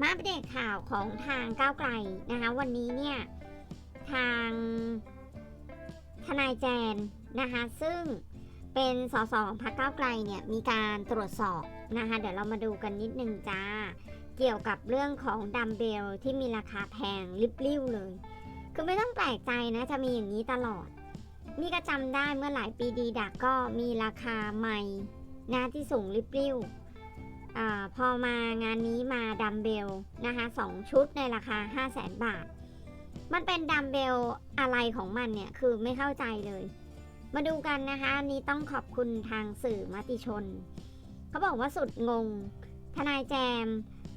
มาอัปเดตข่าวของทางก้าวไกลนะคะวันนี้เนี่ยทางทนายแจนนะคะซึ่งเป็นสสของพรรคก้าวไกลเนี่ยมีการตรวจสอบนะคะเดี๋ยวเรามาดูกันนิดนึงจ้า เกี่ยวกับเรื่องของดัมเบลที่มีราคาแพงริบลิ่วเลย คือไม่ต้องแปลกใจนะ จะมีอย่างนี้ตลอด นี่ก็จำได้เมื่อหลายปีดีดักก็มีราคาใหม่นะที่สูงริบลิ่ว อพอมางานนี้มาดัมเบลนะคะสองชุดในราคา 5 0 0แสนบาท มันเป็นดัมเบลอะไรของมันเนี่ย คือไม่เข้าใจเลย มาดูกันนะคะอันนี้ต้องขอบคุณทางสื่อมติชน เขาบอกว่าสุดงง ทนายแจม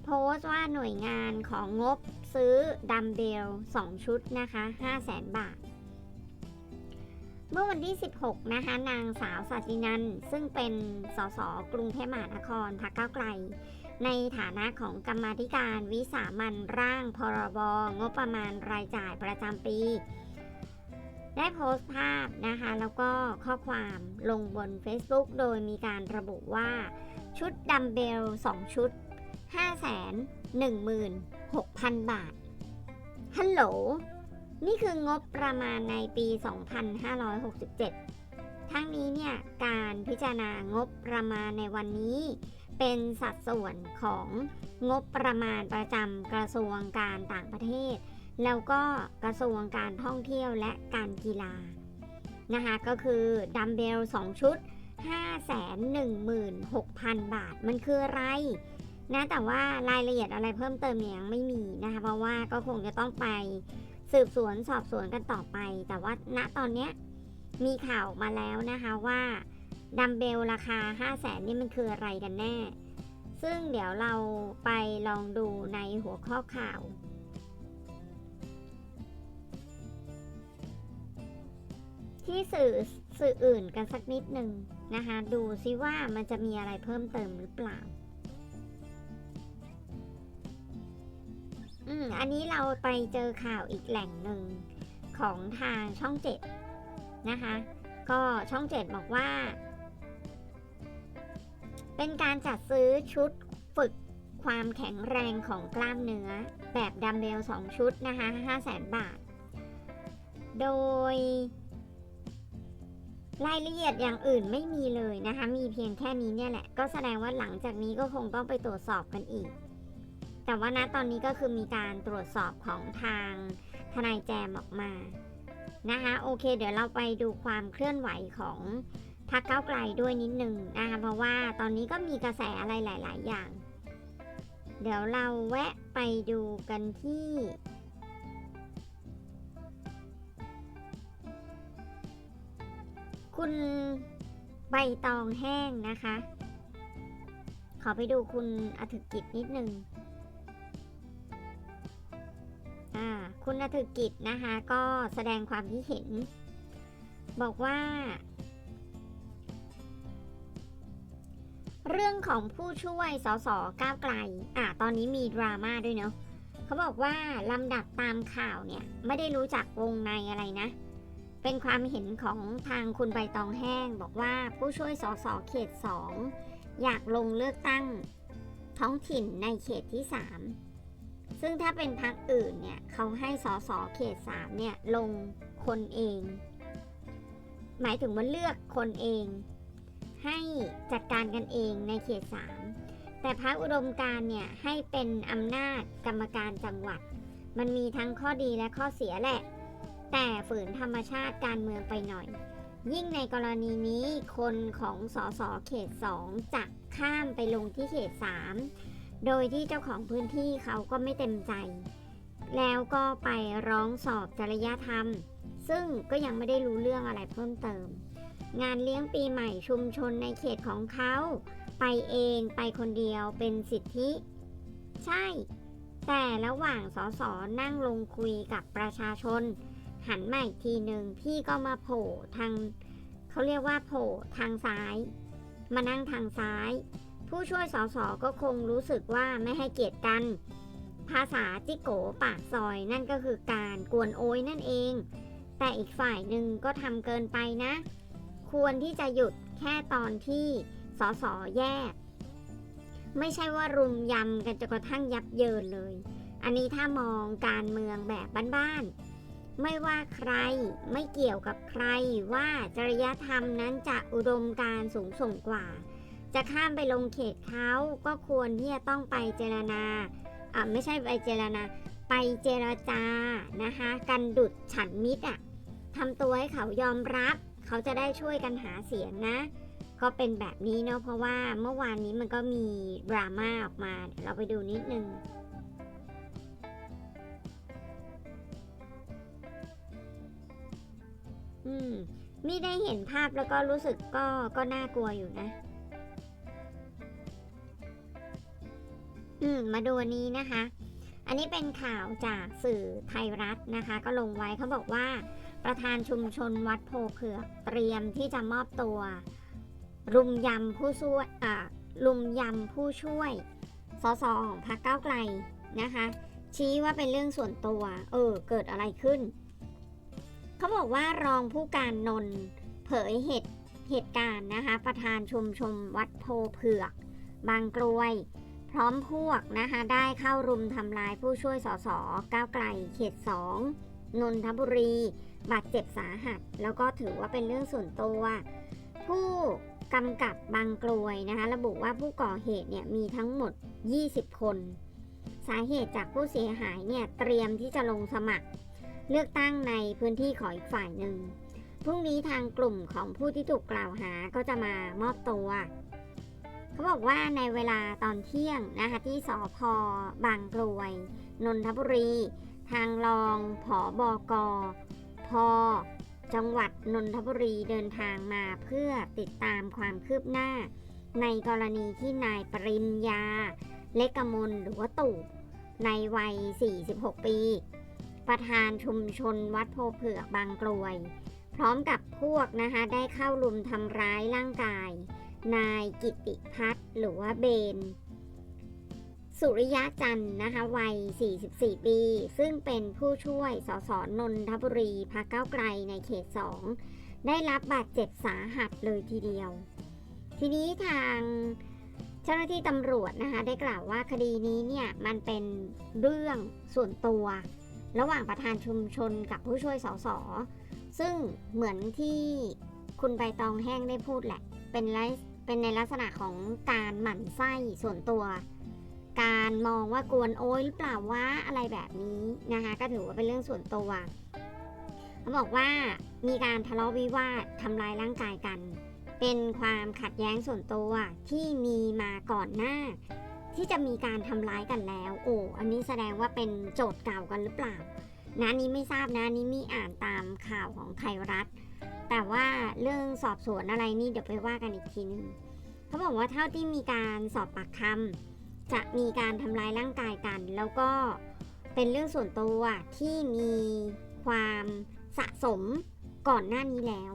โพสต์ว่าหน่วยงานของงบซื้อดัมเบล 2 ชุดนะคะ 5 0 0แสนบาท เมื่อวันที่ 16 นะคะ นางสาวสัจินันท์ซึ่งเป็นสสกรุงเทพมหานครพรรคก้าวไกล ในฐานะของกรรมาธิการวิสามันร่างพรบงบประมาณรายจ่ายประจำปี ได้โพสต์ภาพนะคะ แล้วก็ข้อความลงบน Facebook โดยมีการระบุว่าชุดดัมเบล 2 ชุด 516,000 บาท ฮัลโหล นี่คืองบประมาณในปี 2567 ทั้งนี้เนี่ยการพิจารณางบประมาณในวันนี้ เป็นสัดส่วนของงบประมาณประจำกระทรวงการต่างประเทศ แล้วก็กระทรวงการท่องเที่ยวและการกีฬานะคะก็คือดัมเบล 2 ชุด 516,000 บาท มันคืออะไรนะแต่ว่ารายละเอียดอะไรเพิ่มเติมยังไม่มีนะคะเพราะว่าก็คงจะต้องไป สืบสวนสอบสวนกันต่อไป แต่ว่าณตอนเนี้ยมีข่าวออกมาแล้วนะคะว่าดัมเบลราคา 5 0 0แสนนี่มันคืออะไรกันแน่ ซึ่งเดี๋ยวเราไปลองดูในหัวข้อข่าว ที่สื่อสื่ออื่นกันสักนิดหนึ่งนะคะ ดูซิว่ามันจะมีอะไรเพิ่มเติมหรือเปล่า อืมอันนี้เราไปเจอข่าวอีกแหล่งหนึ่งของทางช่องเจ็ดนะคะ ก็ช่องเจ็ดบอกว่า เป็นการจัดซื้อชุดฝึกความแข็งแรงของกล้ามเนื้อ แบบดัมเบล 2 ชุดนะคะ5 0 0แสนบาท โดย รายละเอียดอย่างอื่นไม่มีเลยนะคะ มีเพียงแค่นี้เนี่ยแหละ ก็แสดงว่าหลังจากนี้ก็คงต้องไปตรวจสอบกันอีก แต่ว่าณตอนนี้ก็คือมีการตรวจสอบของทางทนายแจมออกมานะคะโอเค เดี๋ยวเราไปดูความเคลื่อนไหวของพรรคก้าวไกลด้วยนิดนึงนะคะเพราะว่าตอนนี้ก็มีกระแสอะไรหลาย ๆ อย่าง เดี๋ยวเราแวะไปดูกันที่คุณใบตองแห้งนะคะ ขอไปดูคุณอถึกกิจนิดนึง คุณอถึกกิจนะคะ ก็แสดงความคิดเห็น บอกว่า เรื่องของผู้ช่วยสสก้าวไกล อ่าตอนนี้มีดราม่าด้วยเนาะเขาบอกว่า ลำดับตามข่าวเนี่ย ไม่ได้รู้จักวงในอะไรนะ เป็นความเห็นของทางคุณใบตองแห้ง บอกว่าผู้ช่วยสสเขต 2 อยากลงเลือกตั้งท้องถิ่นในเขตที่ 3 ซึ่งถ้าเป็นพรรคอื่นเนี่ยเขาให้สสเขต3เนี่ยลงคนเอง หมายถึงว่าเลือกคนเอง ให้จัดการกันเองในเขต3แต่พรรคอุดมการเนี่ยให้เป็นอำนาจกรรมการจังหวัด มันมีทั้งข้อดีและข้อเสียแหละ แต่ฝืนธรรมชาติการเมืองไปหน่อย ยิ่งในกรณีนี้คนของสสเขต2จะข้ามไปลงที่เขต3 โดยที่เจ้าของพื้นที่เขาก็ไม่เต็มใจ แล้วก็ไปร้องสอบจริยธรรม ซึ่งก็ยังไม่ได้รู้เรื่องอะไรเพิ่มเติม งานเลี้ยงปีใหม่ชุมชนในเขตของเขา ไปเองไปคนเดียวเป็นสิทธิ ใช่ แต่ระหว่างสสนั่งลงคุยกับประชาชน หันมาอีกทีหนึ่งพี่ก็มาโผล่ทาง เขาเรียกว่าโผล่ทางซ้าย มานั่งทางซ้าย ผู้ช่วยสสก็คงรู้สึกว่าไม่ให้เกียรติกัน ภาษาจิโกปากซอยนั่นก็คือการกวนโอยนั่นเอง แต่อีกฝ่ายหนึ่งก็ทำเกินไปนะ ควรที่จะหยุดแค่ตอนที่สสแยก ไม่ใช่ว่ารุมยำกันจนกระทั่งยับเยินเลย อันนี้ถ้ามองการเมืองแบบบ้านๆ ไม่ว่าใครไม่เกี่ยวกับใครว่าจริยธรรมนั้นจะอุดมการสูงส่งกว่า จะข้ามไปลงเขตเขาก็ควรที่จะต้องไปเจรนาอะไม่ใช่ไปเจรนาไปเจรจานะคะ กันดุดฉันมิตรอะทำตัวให้เขายอมรับ เขาจะได้ช่วยกันหาเสียงนะ ก็เป็นแบบนี้เนาะเพราะว่าเมื่อวานนี้มันก็มีดราม่าออกมาเดี๋ยวเราไปดูนิดนึงอืมไมีได้เห็นภาพแล้วก็รู้สึกก็ก็น่ากลัวอยู่นะ อืมมาดูอันนี้นะคะ อันนี้เป็นข่าวจากสื่อไทยรัฐนะคะ ก็ลงไว้เขาบอกว่า ประธานชุมชนวัดโพเผือกเตรียมที่จะมอบตัว รุมยำผู้ช่วยอ่ารุมยำผู้ช่วยสสของพรรคก้าวไกลนะคะ ชี้ว่าเป็นเรื่องส่วนตัว เออ เกิดอะไรขึ้น เขาบอกว่ารองผู้การนนท์เผยเหตุเหตุการณ์นะคะ ประธานชุมชนวัดโพเผือก บางกรวย พร้อมพวกนะคะได้เข้ารุมทำลายผู้ช่วยสสก้าวไกลเขต 2 นนทบุรี บาดเจ็บสาหัส แล้วก็ถือว่าเป็นเรื่องส่วนตัว ผู้กำกับบางกรวยนะคะระบุว่าผู้ก่อเหตุเนี่ยมีทั้งหมด 20 คน สาเหตุจากผู้เสียหายเนี่ยเตรียมที่จะลงสมัคร เลือกตั้งในพื้นที่ของอีกฝ่ายหนึ่งพรุ่งนี้ทางกลุ่มของผู้ที่ถูกกล่าวหาก็จะมามอบตัว เขาบอกว่าในเวลาตอนเที่ยงนะคะที่สอพบางกรวย นนทบุรี ทางรองผอบกพจังหวัดนนทบุรีเดินทางมาเพื่อติดตามความคืบหน้า ในกรณีที่นายปริญญา เล็กกมลหรือว่าตู่ในวัย 46 ปี ประธานชุมชนวัดโพเผือกบางกรวย พร้อมกับพวกนะคะได้เข้ารุมทำร้ายร่างกาย นายกิติพัฒน์หรือว่าเบน สุริยะจันทร์นะคะวัย 44 ปี ซึ่งเป็นผู้ช่วยสสนนทบุรีพักเก้าไกลในเขต 2 ได้รับบาดเจ็บสาหัสเลยทีเดียว ทีนี้ทางเจ้าหน้าที่ตำรวจนะคะได้กล่าวว่าคดีนี้เนี่ยมันเป็นเรื่องส่วนตัว ระหว่างประธานชุมชนกับผู้ช่วยสสซึ่งเหมือนที่คุณใบตองแห้งได้พูดแหละ เป็นไลเป็นในลักษณะของการหมั่นไส้ส่วนตัว การมองว่ากวนโอ้ยหรือเปล่าวะอะไรแบบนี้นะคะก็ถือว่าเป็นเรื่องส่วนตัวเขาบอกว่ามีการทะเลาะวิวาททำลายร่างกายกัน เป็นความขัดแย้งส่วนตัวที่มีมาก่อนหน้า ที่จะมีการทำร้ายกันแล้ว โอ้อันนี้แสดงว่าเป็นโจทย์เก่ากันหรือเปล่านะนี้ไม่ทราบนะนี้มีอ่านตามข่าวของไทยรัฐ แต่ว่าเรื่องสอบสวนอะไรนี่เดี๋ยวไปว่ากันอีกทีนึงเขาบอกว่าเท่าที่มีการสอบปากคำจะมีการทำร้ายร่างกายกัน แล้วก็เป็นเรื่องส่วนตัวที่มีความสะสมก่อนหน้านี้แล้ว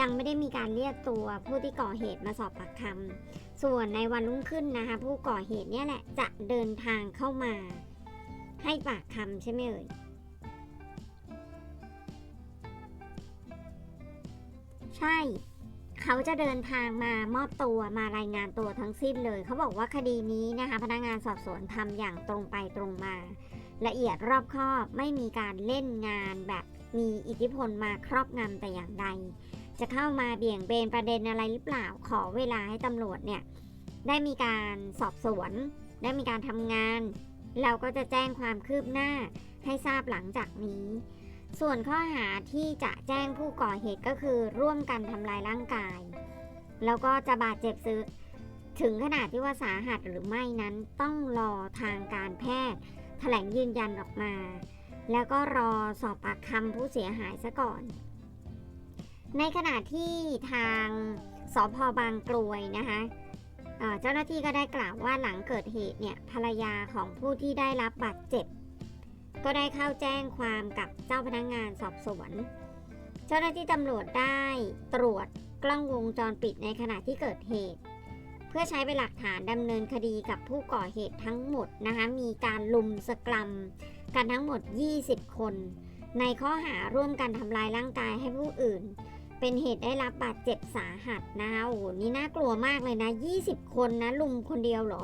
ยังไม่ได้มีการเรียกตัวผู้ที่ก่อเหตุมาสอบปากคำส่วนในวันรุ่งขึ้นนะคะ ผู้ก่อเหตุเนี่ยแหละจะเดินทางเข้ามาให้ปากคำใช่ไหมเอ่ย ใช่ เขาจะเดินทางมามอบตัวมารายงานตัวทั้งสิ้นเลย เขาบอกว่าคดีนี้นะคะ พนักงานสอบสวนทำอย่างตรงไปตรงมา ละเอียดรอบคอบไม่มีการเล่นงานแบบมีอิทธิพลมาครอบงำแต่อย่างใด จะเข้ามาเบี่ยงเบนประเด็นอะไรหรือเปล่าขอเวลาให้ตำรวจเนี่ยได้มีการสอบสวน ได้มีการทำงาน เราก็จะแจ้งความคืบหน้าให้ทราบหลังจากนี้ ส่วนข้อหาที่จะแจ้งผู้ก่อเหตุก็คือร่วมกันทำลายร่างกาย แล้วก็จะบาดเจ็บซึกถึงขนาดที่ว่าสาหัสหรือไม่นั้นต้องรอทางการแพทย์ แถลงยืนยันออกมา แล้วก็รอสอบปากคำผู้เสียหายซะก่อน ในขณะที่ทางสพบางกรวยนะคะเอ่อเจ้าหน้าที่ก็ได้กล่าวว่าหลังเกิดเหตุเนี่ยภรรยาของผู้ที่ได้รับบาดเจ็บ ก็ได้เข้าแจ้งความกับเจ้าพนักงงานสอบสวน เจ้าหน้าที่ตำรวจได้ตรวจกล้องวงจรปิดในขณะที่เกิดเหตุ เพื่อใช้เป็นหลักฐานดำเนินคดีกับผู้ก่อเหตุทั้งหมดนะคะมีการลุมสกรัมกันทั้งหมด 20 คน ในข้อหาร่วมกันทำลายร่างกายให้ผู้อื่น เป็นเหตุได้รับบาดเจ็บสาหัสนะคะโอ้นี่น่ากลัวมากเลยนะ 20 คนนะลุมคนเดียวเหรอ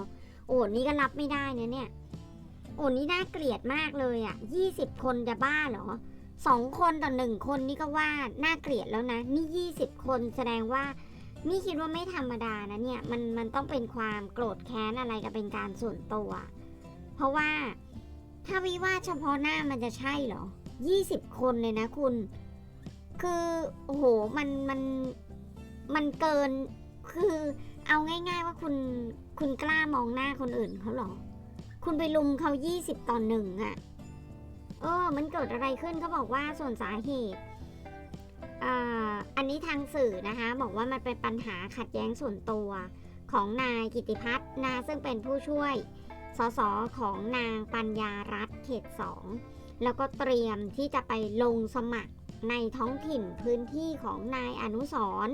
โอ้นี่ก็รับไม่ได้นะเนี่ย โอ้นี่น่าเกลียดมากเลยอะ่ะ20 คนจะบ้าเหรอสองคนต่อหนึ่งคนนี่ก็ว่าน่าเกลียดแล้วนะ นี่ 20 คนแสดงว่า นี่คิดว่าไม่ธรรมดานะเนี่ยมันมันต้องเป็นความโกรธแค้นอะไรกับเป็นการส่วนตัว เพราะว่าถ้าวิวาเฉพาะหน้ามันจะใช่เหรอ 20 คนเลยนะคุณ คือโอ้โหมันมันมันเกินคือเอาง่าย ๆ ว่าคุณคุณกล้ามองหน้าคนอื่นเขาเหรอ คุณไปลุมเขา 20 ต่อหนึ่งอะ่ะ เออ มันเกิดอะไรขึ้นเขาบอกว่าส่วนสาเหตุอ่าอันนี้ทางสื่อนะคะ บอกว่ามันเป็นปัญหาขัดแย้งส่วนตัวของนายกิติพัฒน์นาซึ่งเป็นผู้ช่วยสสของนางปัญญารัตน์เขตสองแล้วก็เตรียมที่จะไปลงสมัครในท้องถิ่นพื้นที่ของนายอนุสร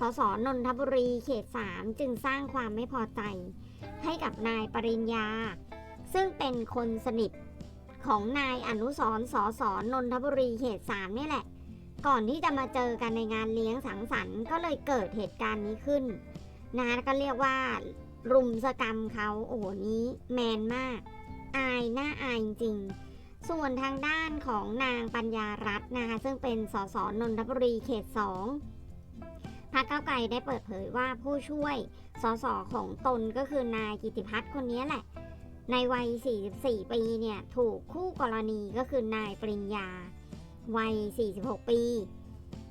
สสนนทบุรีเขต3จึงสร้างความไม่พอใจ ให้กับนายปริญญา ซึ่งเป็นคนสนิทของนายอนุสรณ์สสนนทบุรีเขต3นี่แหละ ก่อนที่จะมาเจอกันในงานเลี้ยงสังสรรค์ก็เลยเกิดเหตุการณ์นี้ขึ้นนะคะก็เรียกว่า รุมสกรรมเขาโอ้โหนี้แมนมาก อายหน้าอายจริง ส่วนทางด้านของนางปัญญารัตน์นะคะ ซึ่งเป็นสสนนทบุรีเขต2พรรคก้าไกลได้เปิดเผยว่าผู้ช่วยสสของตนก็คือนายกิติพัฒน์คนนี้แหละ ในวัย 44 ปีเนี่ยถูกคู่กรณีก็คือนายปริญญา วัย 46 ปี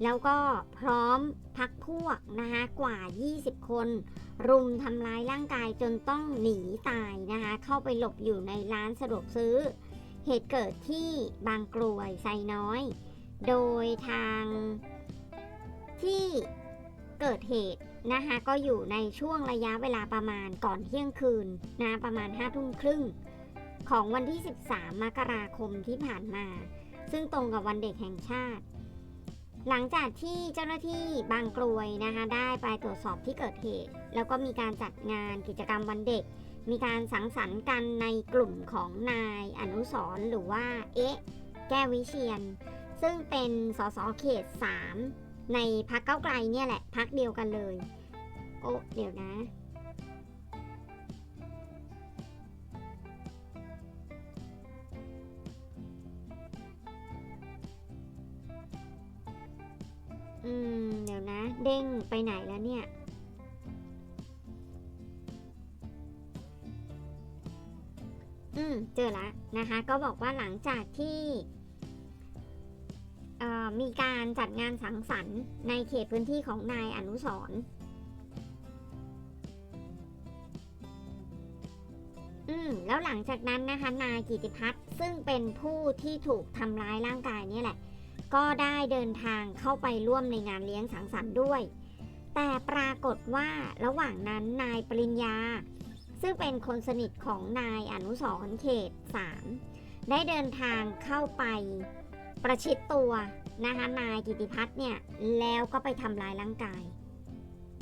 แล้วก็พร้อมพักพวกนะคะกว่า 20 คน รุมทำร้ายร่างกายจนต้องหนีตายนะคะเข้าไปหลบอยู่ในร้านสะดวกซื้อ เหตุเกิดที่บางกรวยไซน้อย โดยทางที่เกิดเหตุ นะคะก็อยู่ในช่วงระยะเวลาประมาณก่อนเที่ยงคืนนะประมาณ5ทุ่มครึ่งของวันที่ 13 มกราคมที่ผ่านมา ซึ่งตรงกับวันเด็กแห่งชาติ หลังจากที่เจ้าหน้าที่บางกรวยนะคะได้ไปตรวจสอบที่เกิดเหตุ แล้วก็มีการจัดงานกิจกรรมวันเด็ก มีการสังสรรค์กันในกลุ่มของนายอนุสรหรือว่าเอ๊ะ แก้ววิเชียน ซึ่งเป็นสสเขต 3 ในพักเก้าไกลเนี่ยแหละพักเดียวกันเลย โอ้เดี๋ยวนะ อืม เดี๋ยวนะ เด้งไปไหนแล้วเนี่ยอืมเจอแล้วนะคะ ก็บอกว่าหลังจากที่ มีการจัดงานสังสรรค์ในเขตพื้นที่ของนายอนุสรณ์อืมแล้วหลังจากนั้นนะคะนายกิติพัฒน์ซึ่งเป็นผู้ที่ถูกทำร้ายร่างกายนี่แหละ ก็ได้เดินทางเข้าไปร่วมในงานเลี้ยงสังสรรค์ด้วย แต่ปรากฏว่าระหว่างนั้นนายปริญญา ซึ่งเป็นคนสนิทของนายอนุสรณ์เขต 3 ได้เดินทางเข้าไป ประชิดตัวนะคะนายกิติพัฒน์เนี่ยแล้วก็ไปทำลายร่างกาย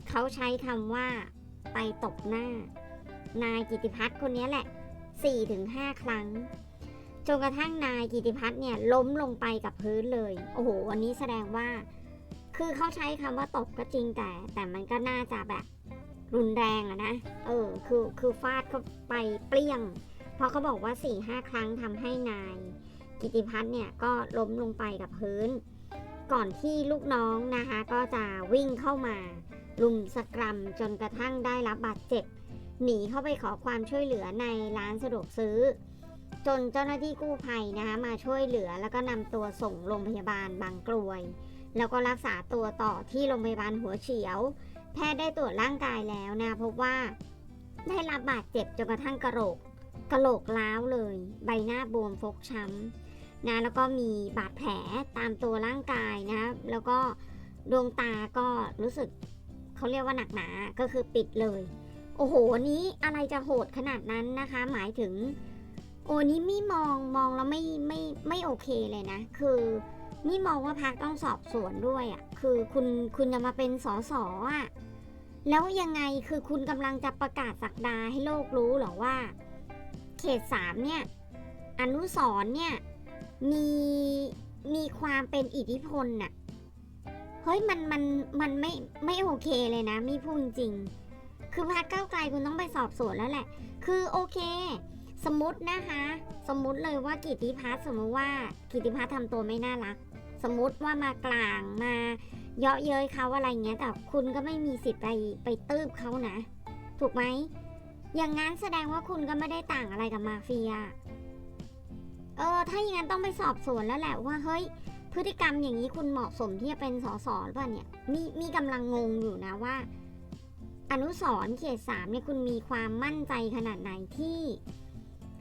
เขาใช้คำว่าไปตบหน้า นายกิติพัฒน์คนนี้แหละ 4-5 ครั้งจนกระทั่งนายกิติพัฒน์เนี่ยล้มลงไปกับพื้นเลย โอ้โหวันนี้แสดงว่า คือเขาใช้คำว่าตบก็จริงแต่ แต่มันก็น่าจะแบบรุนแรงอะนะ เออ คือ คือฟาดเข้าไปเปรี้ยง เพราะเขาบอกว่า4ี่ห้าครั้งทำให้นาย กิติพัฒน์เนี่ยก็ล้มลงไปกับพื้น ก่อนที่ลูกน้องนะคะ ก็จะวิ่งเข้ามาลุมสกรัมจนกระทั่งได้รับบาดเจ็บ หนีเข้าไปขอความช่วยเหลือในร้านสะดวกซื้อ จนเจ้าหน้าที่กู้ภัยนะคะมาช่วยเหลือแล้วก็นำตัวส่งโรงพยาบาลบางกรวย แล้วก็รักษาตัวต่อที่โรงพยาบาลหัวเฉียว แพทย์ได้ตรวจร่างกายแล้วนะพบว่าได้รับบาดเจ็บจนกระทั่งกระโหลกกระโหลกล้าวเลย ใบหน้าบวมฟกช้ำ นะแล้วก็มีบาดแผลตามตัวร่างกายนะแล้วก็ดวงตาก็รู้สึกเขาเรียกว่าหนักหนาก็คือปิดเลย โอ้โหนี้อะไรจะโหดขนาดนั้นนะคะ หมายถึง โอ้นี่มี่มองมองแล้วไม่ไม่ไม่โอเคเลยนะ คือนี่มองว่าพักต้องสอบสวนด้วยอะ่ะคือคุณคุณจะมาเป็นสอสออะแล้วยังไงคือคุณกำลังจะประกาศสักดาให้โลกรู้หรอว่า เขตสามเนี่ย อนุสรเนี่ย มีมีความเป็นอิทธิพลน่ะเฮ้ยมันมันมันไม่ไม่โอเคเลยนะมีพูดจริง คือพรรคก้าวไกลคุณต้องไปสอบสวนแล้วแหละ คือโอเค สมมตินะคะ สมมติเลยว่ากิติพัฒน์สมมติว่ากิติพัฒน์ทำตัวไม่น่ารัก สมมติว่ามากลางมาเยาะเย้ยเขาอะไรเงี้ยแต่คุณก็ไม่มีสิทธิ์ไปไปตืบเขานะ ถูกไหมอย่างนั้นแสดงว่าคุณก็ไม่ได้ต่างอะไรกับมาเฟีย เออ ถ้าอย่างนั้นต้องไปสอบสวนแล้วแหละว่าเฮ้ย พฤติกรรมอย่างนี้คุณเหมาะสมที่จะเป็นสสหรือเปล่าเนี่ย มีมีกำลังงงอยู่นะว่า อนุสรเขตสามเนี่ยคุณมีความมั่นใจขนาดไหนที่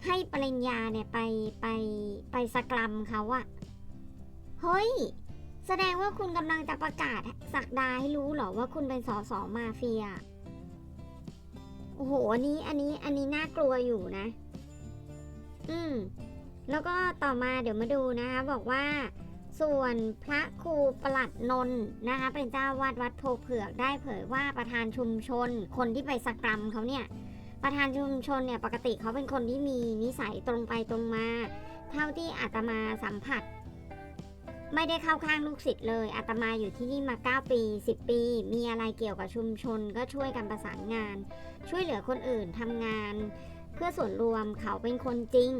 ให้ปริญญาเนี่ยไปไปไปสกรัมเขาอะเฮ้ย แสดงว่าคุณกำลังจะประกาศสักดาให้รู้เหรอว่าคุณเป็นสสมาเฟีย โอ้โห อันนี้ อันนี้ อันนี้น่ากลัวอยู่นะ อืม แล้วก็ต่อมาเดี๋ยวมาดูนะคะ บอกว่า ส่วนพระครูประหลัดนนท์นะคะ เป็นเจ้าวาดวัดโพเผือกได้เผยว่าประธานชุมชน คนที่ไปสักกรัมเขาเนี่ยประธานชุมชนเนี่ยปกติเขาเป็นคนที่มีนิสัยตรงไปตรงมา เท่าที่อาตมาสัมผัส ไม่ได้เข้าข้างลูกศิษย์เลยอาตมาอยู่ที่นี่มา 9 ปี 10 ปี มีอะไรเกี่ยวกับชุมชน ก็ช่วยกันประสานงาน ช่วยเหลือคนอื่นทำงาน เพื่อส่วนรวมเขาเป็นคนจริง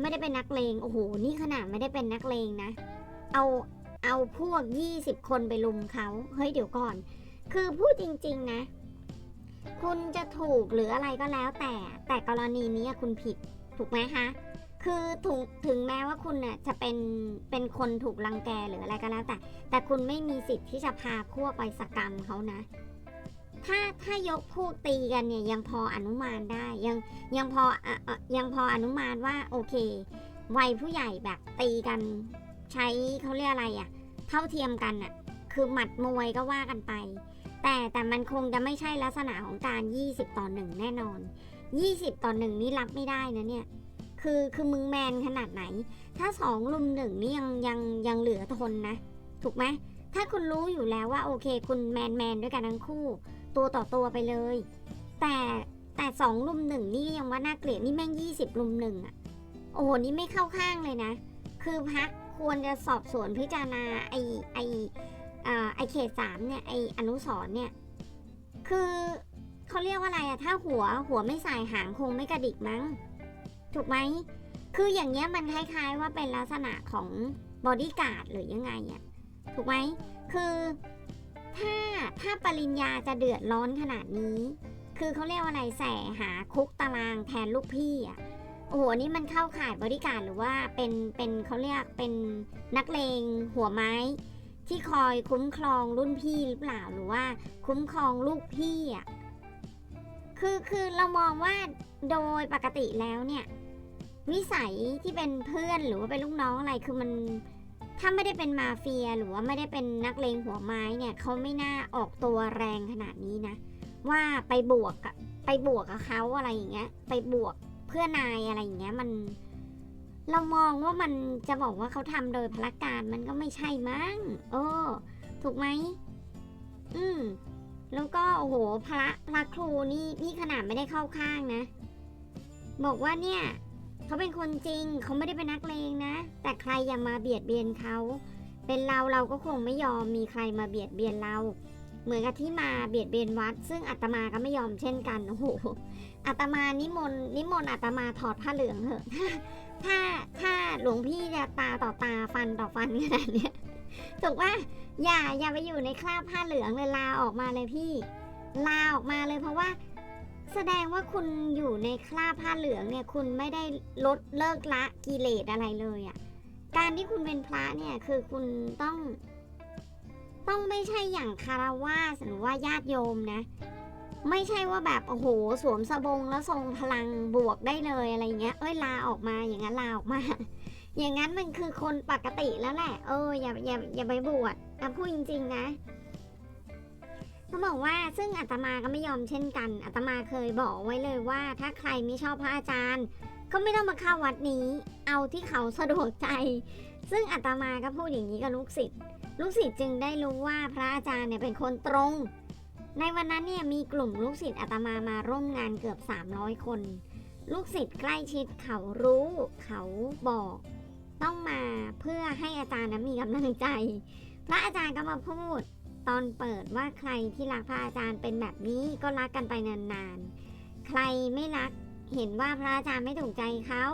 ไม่ได้เป็นนักเลงโอ้โหนี่ขนาดไม่ได้เป็นนักเลงนะ เอาเอาพวก 20 คนไปลุมเขาเฮ้ยเดี๋ยวก่อน คือพูดจริง ๆ นะ คุณจะถูกหรืออะไรก็แล้วแต่ แต่กรณีนี้คุณผิดถูกไหมคะคือถึงถึงแม้ว่าคุณน่ะจะเป็นเป็นคนถูกรังแกหรืออะไรก็แล้วแต่ แต่คุณไม่มีสิทธิ์ที่จะพาพวกไปสกรรมเขานะ ถ้าถ้ายกพวกตีกันเนี่ยยังพออนุมานได้ยังยังพอออยังพออนุมานว่าโอเค วัยผู้ใหญ่แบบตีกันใช้เขาเรียกอะไรอะ่ะ เท่าเทียมกันอะ่ะคือหมัดมวยก็ว่ากันไป แต่แต่มันคงจะไม่ใช่ลักษณะของการ 20 ต่อหนึ่งแน่นอน 20 ต่อหนึ่งนี่รับไม่ได้นะเนี่ยคือคือมึงแมนขนาดไหน ถ้าสองลุมหนึ่งนี่ยังยังยังเหลือทนนะ ถูกไหมถ้าคุณรู้อยู่แล้วว่าโอเค คุณแมนแมนด้วยกันทั้งคู่ ตัวต่อตัวไปเลย แต่แต่สองลุมหนึ่งนี่ยังว่าน่าเกลียดนี่แม่งยี่สิบลุมหนึ่งอะโอ้โหนี่ไม่เข้าข้างเลยนะ คือพักควรจะสอบสวนพิจารณาไอไอเอ่อไอเขตสามเนี่ยไออนุสรณ์เนี่ย คือเขาเรียกว่าอะไรอะถ้าหัวหัวไม่ใส่หางคงไม่กระดิกมั้ง ถูกไหม คืออย่างเงี้ยมันคล้ายๆว่าเป็นลักษณะของบอดี้การ์ดหรือยังไงอะถูกไหม คือ ถ้าถ้าปริญญาจะเดือดร้อนขนาดนี้ คือเขาเรียกว่าอะไรแสหาคุกตารางแทนลูกพี่อะโอ้โหนี่มันเข้าข่ายบริการหรือว่าเป็นเป็นเขาเรียกเป็นนักเลงหัวไม้ ที่คอยคุ้มครองรุ่นพี่หรือเปล่าหรือว่าคุ้มครองลูกพี่อะคือคือเรามองว่าโดยปกติแล้วเนี่ย วิสัยที่เป็นเพื่อนหรือว่าเป็นลูกน้องอะไรคือมัน ถ้าไม่ได้เป็นมาเฟียหรือว่าไม่ได้เป็นนักเลงหัวไม้เนี่ยเขาไม่น่าออกตัวแรงขนาดนี้นะ ว่าไปบวกกับไปบวกกับเขาอะไรอย่างเงี้ย ไปบวกเพื่อนายอะไรอย่างเงี้ยมัน เรามองว่ามันจะบอกว่าเขาทำโดยพละการมันก็ไม่ใช่มั้งเออถูกไหมอืมแล้วก็โอ้โหพระพระครูนี่นี่ขนาดไม่ได้เข้าข้างนะ บอกว่าเนี่ย เขาเป็นคนจริง เขาไม่ได้เป็นนักเลงนะ แต่ใครอย่ามาเบียดเบียนเขา เป็นเราเราก็คงไม่ยอมมีใครมาเบียดเบียนเรา เหมือนกับที่มาเบียดเบียนวัด ซึ่งอาตมาก็ไม่ยอมเช่นกัน โอ้โห อาตมานิมนต์นิมนต์อาตมาถอดผ้าเหลืองเถอะ ถ้าถ้าหลวงพี่จะตาต่อตาฟันต่อฟันขนาดเนี้ยถูกว่าอย่าอย่าไปอยู่ในคราบผ้าเหลืองเลยลาออกมาเลยพี่ ลาออกมาเลยเพราะว่า แสดงว่าคุณอยู่ในคราบผ้าเหลืองเนี่ย คุณไม่ได้ลดเลิกละกิเลสอะไรเลยอะ่ะ การที่คุณเป็นพระเนี่ยคือคุณต้อง ต้องไม่ใช่อย่างคารวาสหรือว่าญาติโยมนะ ไม่ใช่ว่าแบบโอ้โหสวมสบงแล้วทรงพลังบวกได้เลยอะไรเงี้ย เอ้ยลาออกมาอย่างนั้นลาออกมาอย่างนั้นมันคือคนปกติแล้วแหละ เอออย่าอย่าอย่าไปบวชอะพูดจริงๆนะ เขาบอกว่าซึ่งอาตมาก็ไม่ยอมเช่นกันอาตมาเคยบอกไว้เลยว่า ถ้าใครไม่ชอบพระอาจารย์ ก็ไม่ต้องมาเข้าวัดนี้ เอาที่เขาสะดวกใจ ซึ่งอาตมาก็พูดอย่างนี้กับลูกศิษย์ลูกศิษย์จึงได้รู้ว่าพระอาจารย์เนี่ยเป็นคนตรง ในวันนั้นเนี่ยมีกลุ่มลูกศิษย์อาตมามาร่วมงานเกือบ 300 คน ลูกศิษย์ใกล้ชิดเขารู้ เขาบอก ต้องมาเพื่อให้อาจารย์นั้นมีกำลังใจ พระอาจารย์ก็มาพูด ตอนเปิดว่าใครที่รักพระอาจารย์เป็นแบบนี้ก็รักกันไปนานๆ ใครไม่รักเห็นว่าพระอาจารย์ไม่ถูกใจเขา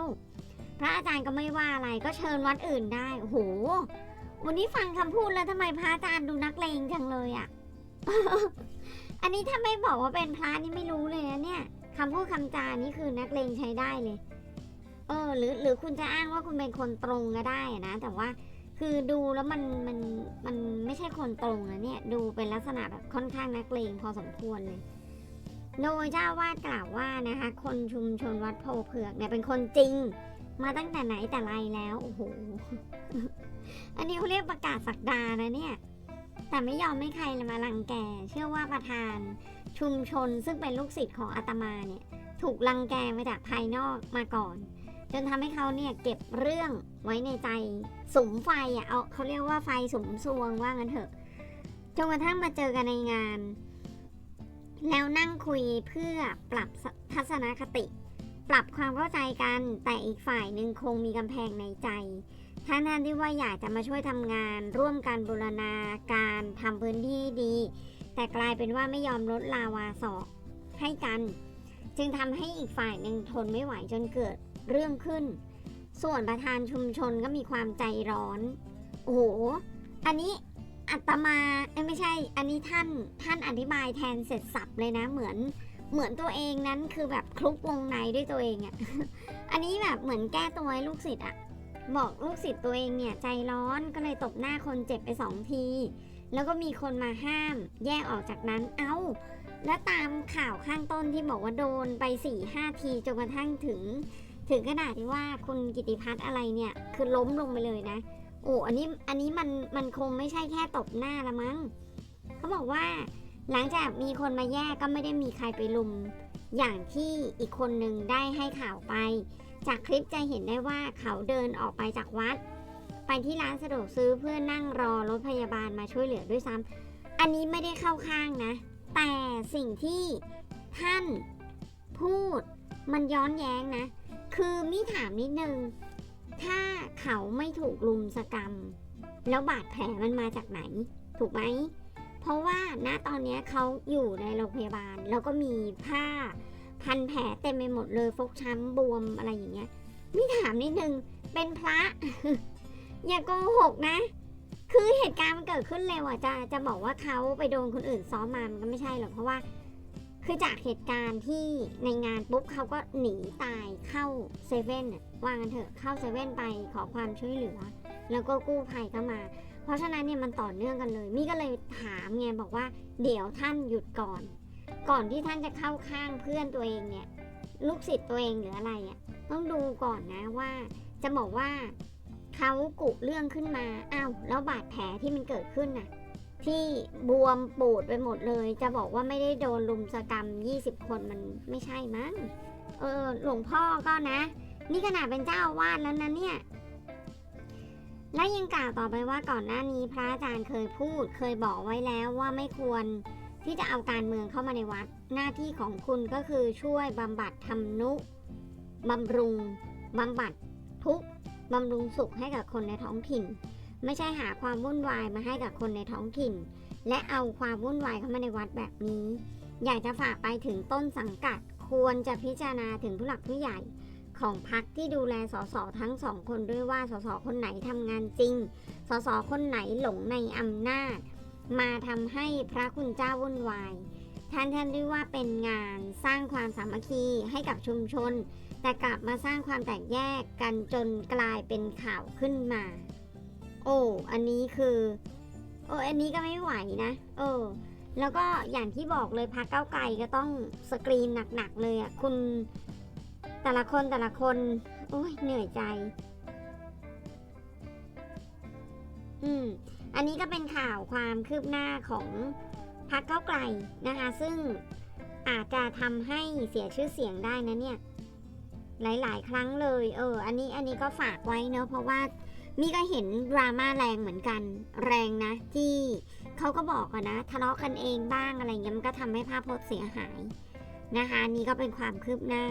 พระอาจารย์ก็ไม่ว่าอะไรก็เชิญวัดอื่นได้โอ้โหวันนี้ฟังคำพูดแล้วทำไมพระอาจารย์ดูนักเลงจังเลยอะ่ะ อันนี้ถ้าไม่บอกว่าเป็นพระนี่ไม่รู้เลยนะเนี่ยคำพูดคำจานี่คือนักเลงใช้ได้เลย เออ หรือหรือคุณจะอ้างว่าคุณเป็นคนตรงก็ได้นะ แต่ว่า คือดูแล้วมันมันมันไม่ใช่คนตรงนะเนี่ย ดูเป็นลักษณะแบบค่อนข้างนักเลงพอสมควรเลย โดยเจ้าอาวาดกล่าวว่านะคะ คนชุมชนวัดโพเผือกเนี่ยเป็นคนจริง มาตั้งแต่ไหนแต่ไรแล้วโอ้โหอันนี้เขาเรียกประกาศสักดานะเนี่ย แต่ไม่ยอมให้ใครมาลังแก เชื่อว่าประธานชุมชนซึ่งเป็นลูกศิษย์ของอาตมาเนี่ย ถูกลังแกมาจากภายนอกมาก่อน จนทำให้เขาเนี่ยเก็บเรื่องไว้ในใจสุมไฟอะเอาเขาเรียกว่าไฟสุมซวงว่างั้นเถอะจนกระทั่งมาเจอกันในงาน แล้วนั่งคุยเพื่อปรับทัศนคติ ปรับความเข้าใจกันแต่อีกฝ่ายหนึ่งคงมีกำแพงในใจทั้งนั้นที่ว่าอยากจะมาช่วยทำงาน ร่วมกันบูรณาการทำพื้นที่ดี แต่กลายเป็นว่าไม่ยอมลดลาวาศอกให้กัน จึงทำให้อีกฝ่ายหนึ่งทนไม่ไหวจนเกิด เรื่องขึ้น ส่วนประธานชุมชนก็มีความใจร้อน โอ้โห อันนี้อัตมาเอ้ยไม่ใช่ อันนี้ท่านท่านอธิบายแทนเสร็จสับเลยนะ เหมือนเหมือนตัวเองนั้นคือแบบคลุกวงในด้วยตัวเองอะอันนี้แบบเหมือนแก้ตัวให้ลูกศิษย์อะบอกลูกศิษย์ตัวเองเนี่ยใจร้อนก็เลยตบหน้าคนเจ็บไปสองที แล้วก็มีคนมาห้ามแยกออกจากนั้น เอ้า แล้วตามข่าวข้างต้นที่บอกว่าโดนไป4ี่ห้าทีจนกระทั่งถึง ถึงขนาดที่ว่าคุณกิติพัฒน์อะไรเนี่ย คือล้มลงไปเลยนะ โอ้อันนี้อันนี้มันมันคงไม่ใช่แค่ตบหน้าละมั้งเขาบอกว่า หลังจากมีคนมาแยกก็ไม่ได้มีใครไปลุม อย่างที่อีกคนหนึ่งได้ให้ข่าวไป จากคลิปจะเห็นได้ว่าเขาเดินออกไปจากวัด ไปที่ร้านสะดวกซื้อเพื่อนั่งรอรถพยาบาลมาช่วยเหลือด้วยซ้ำอันนี้ไม่ได้เข้าข้างนะ แต่สิ่งที่ท่านพูดมันย้อนแย้งนะ คือมิถามนิดนึง ถ้าเขาไม่ถูกลุมสกรรม แล้วบาดแผลมันมาจากไหน ถูกไหม เพราะว่าณตอนนี้เขาอยู่ในโรงพยาบาล แล้วก็มีผ้าพันแผลเต็มไปหมดเลยฟกช้ำบวมอะไรอย่างเงี้ยมิถามนิดนึง เป็นพระ อย่าโกหกนะ คือเหตุการณ์มันเกิดขึ้นเร็วอะจะจะบอกว่าเขาไปโดนคนอื่นซ้อมมามันก็ไม่ใช่หรอกเพราะว่า คือจากเหตุการณ์ที่ในงานปุ๊บเขาก็หนีตายเข้าเซเว่นวางกันเถอะเข้าเซเว่นไปขอความช่วยเหลือ แล้วก็กู้ภัยก็มา เพราะฉะนั้นเนี่ยมันต่อเนื่องกันเลย มี่ก็เลยถามไงบอกว่า เดี๋ยวท่านหยุดก่อน ก่อนที่ท่านจะเข้าข้างเพื่อนตัวเองเนี่ยลูกศิษย์ตัวเองหรืออะไรอะต้องดูก่อนนะว่า จะบอกว่าเขากุเรื่องขึ้นมาอ้าวแล้วบาดแผลที่มันเกิดขึ้นน่ะ ที่บวมปูดไปหมดเลย จะบอกว่าไม่ได้โดนลุมสกรรม 20 คนมันไม่ใช่มั้ง เออ หลวงพ่อก็นะ นี่ขนาดเป็นเจ้าอาวาสแล้วนะเนี่ย และยังกล่าวต่อไปว่าก่อนหน้านี้พระอาจารย์เคยพูด เคยบอกไว้แล้วว่าไม่ควรที่จะเอาการเมืองเข้ามาในวัด หน้าที่ของคุณก็คือช่วยบำบัดทำนุบำรุงบำบัดทุกบำรุงสุขให้กับคนในท้องถิ่น ไม่ใช่หาความวุ่นวายมาให้กับคนในท้องถิ่น และเอาความวุ่นวายเข้ามาในวัดแบบนี้ อยากจะฝากไปถึงต้นสังกัด ควรจะพิจารณาถึงผู้หลักผู้ใหญ่ของพักที่ดูแลสสทั้งสองคนด้วยว่าสสคนไหนทำงานจริง สสคนไหนหลงในอำนาจ มาทำให้พระคุณเจ้าวุ่นวายท่านท่านเรียกว่าเป็นงานสร้างความสามัคคีให้กับชุมชน แต่กลับมาสร้างความแตกแยกกันจนกลายเป็นข่าวขึ้นมา โอ้ อันนี้คือ โอ้อันนี้ก็ไม่ไหวนะ เออ แล้วก็อย่างที่บอกเลยพักเก้าไกลก็ต้องสกรีนหนักๆเลยอะ่ะ คุณแต่ละคนแต่ละคน โอ้ยเหนื่อยใจ อืม อันนี้ก็เป็นข่าวความคืบหน้าของพักเก้าไกลนะคะ ซึ่งอาจจะทำให้เสียชื่อเสียงได้นะเนี่ย หลาย ๆ ครั้งเลย เออ อันนี้อันนี้ก็ฝากไว้เนอะเพราะว่า นี่ก็เห็นดราม่าแรงเหมือนกัน แรงนะ ที่เขาก็บอกอะนะทะเลาะกันเองบ้างอะไรเงี้ยมันก็ทำให้ภาพพจน์เสียหายนะคะนี่ก็เป็นความคืบหน้า